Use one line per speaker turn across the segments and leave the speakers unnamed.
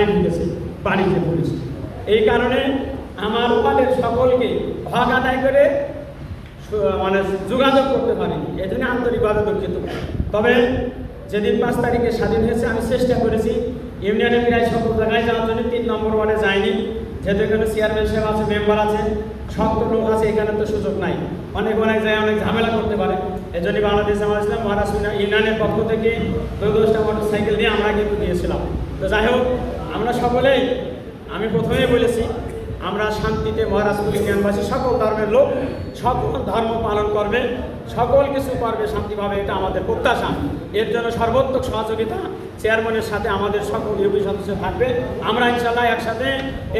বাড়ি ঢুকেছে বাড়িতে পুলিশ এই কারণে আমার ওয়ার্ডের সকলকে ভাগ আদায় করে মানে যোগাযোগ করতে পারিনি। এই জন্য আন্তরিকভাবে দুঃখিত। তবে যেদিন পাঁচ তারিখে স্বাধীন হয়েছে, আমি চেষ্টা করেছি ইউনিয়নে প্রায় সকল জায়গায় যাওয়ার জন্য। তিন নম্বর ওয়ার্ডে যাইনি। যেহেতু এখানে চেয়ারম্যান সাহেব আছে মেম্বার আছে, শক্ত লোক আছে, এখানে তো সুযোগ নাই। অনেক অনেক জায়গায় অনেক ঝামেলা করতে পারে। এই জন্য বাংলাদেশ আমার ইসলাম, মহারাষ্ট্র ইউনিয়নের পক্ষ থেকে দুই দশটা মোটর সাইকেল দিয়ে আমরা কিন্তু দিয়েছিলাম তো যাই হোক আমরা সকলেই, আমি প্রথমেই বলেছি, আমরা শান্তিতে মহারাষ্ট্র ইউনিয়নবাসী সকল ধর্মের লোক, সকল ধর্ম পালন করবে, সকল কিছু করবে শান্তিভাবে, এটা আমাদের প্রত্যাশা। এর জন্য সর্বোত্তক সহযোগিতা চেয়ারম্যানের সাথে আমাদের সকল ইউপি সদস্য থাকবে। আমরা ইনশাল্লাহ একসাথে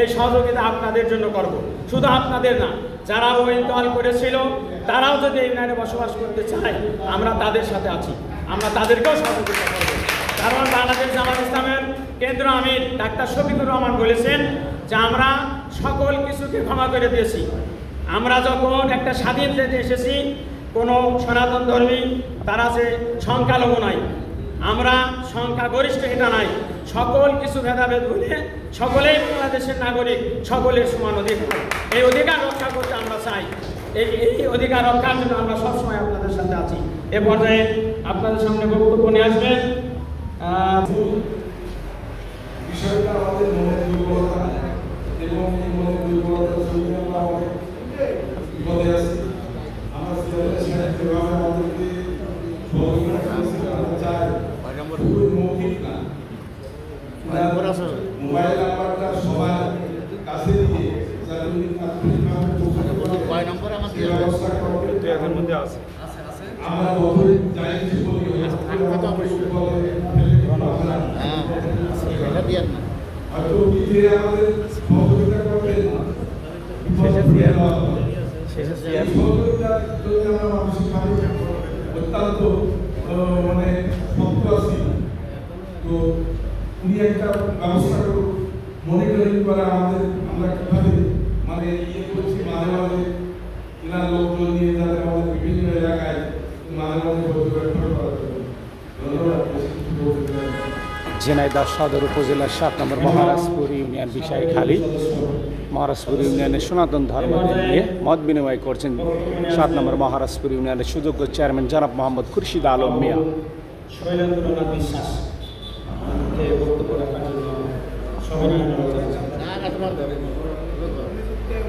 এই সহযোগিতা আপনাদের জন্য করব। শুধু আপনাদের না যারা ওই দল করেছিল, তারাও যদি এই ইউনিয়নে বসবাস করতে চায়, আমরা তাদের সাথে আছি। আমরা তাদেরকেও সহযোগিতা করব। কারণ বাংলাদেশ জামাত কেন্দ্র আমির ডাক্তার শফিকুর রহমান বলেছেন যে আমরা সকল কিছুকে ক্ষমা করে দিয়েছি। আমরা যখন একটা স্বাধীন দেশে এসেছি, কোনো সনাতন ধর্মী, তারা যে সংখ্যালঘু নয়, আমরা সংখ্যা গরিষ্ঠ এটা নাই সকল কিছু ভেদাভেদ ভুলে সকলেই বাংলাদেশের নাগরিক, সকলের সমান অধিকার। এই অধিকার রক্ষা করতে আমরা চাই। এই এই অধিকার রক্ষার জন্য আমরা সবসময় আপনাদের সাথে আছি। এ পর্যায়ে আপনাদের সামনে বক্তব্য নিয়ে আসবেন
মোবাইল নাম্বারটা সবার কাছে দিয়ে ব্যবস্থা করবেন
মধ্যে আছে
আমরা যতই যাই কিছু বলি হয়তো আমাদের সহযোগিতা করবেন
শেষে চেয়ার। শেষে চেয়ার।
অত্যন্ত মানে শক্ত আছি তো উনি একটা ব্যবস্থা করুন মনিটরিং করা আমাদের আমরা কীভাবে মানে ইয়ে করছি মাঝে মাঝে কিনা লোকজন
ঝিনাইদহ সদর উপজেলার সাত নম্বর মহারাজপুর ইউনিয়ন বিষয় খালি। মহারাজপুর ইউনিয়নের সনাতন ধর্ম নিয়ে মত বিনিময় করছেন সাত নম্বর মহারাজপুর ইউনিয়নের সুযোগ্য চেয়ারম্যান জনাব মোহাম্মদ খুরশিদ আলম মিয়া।
বিশ্বাস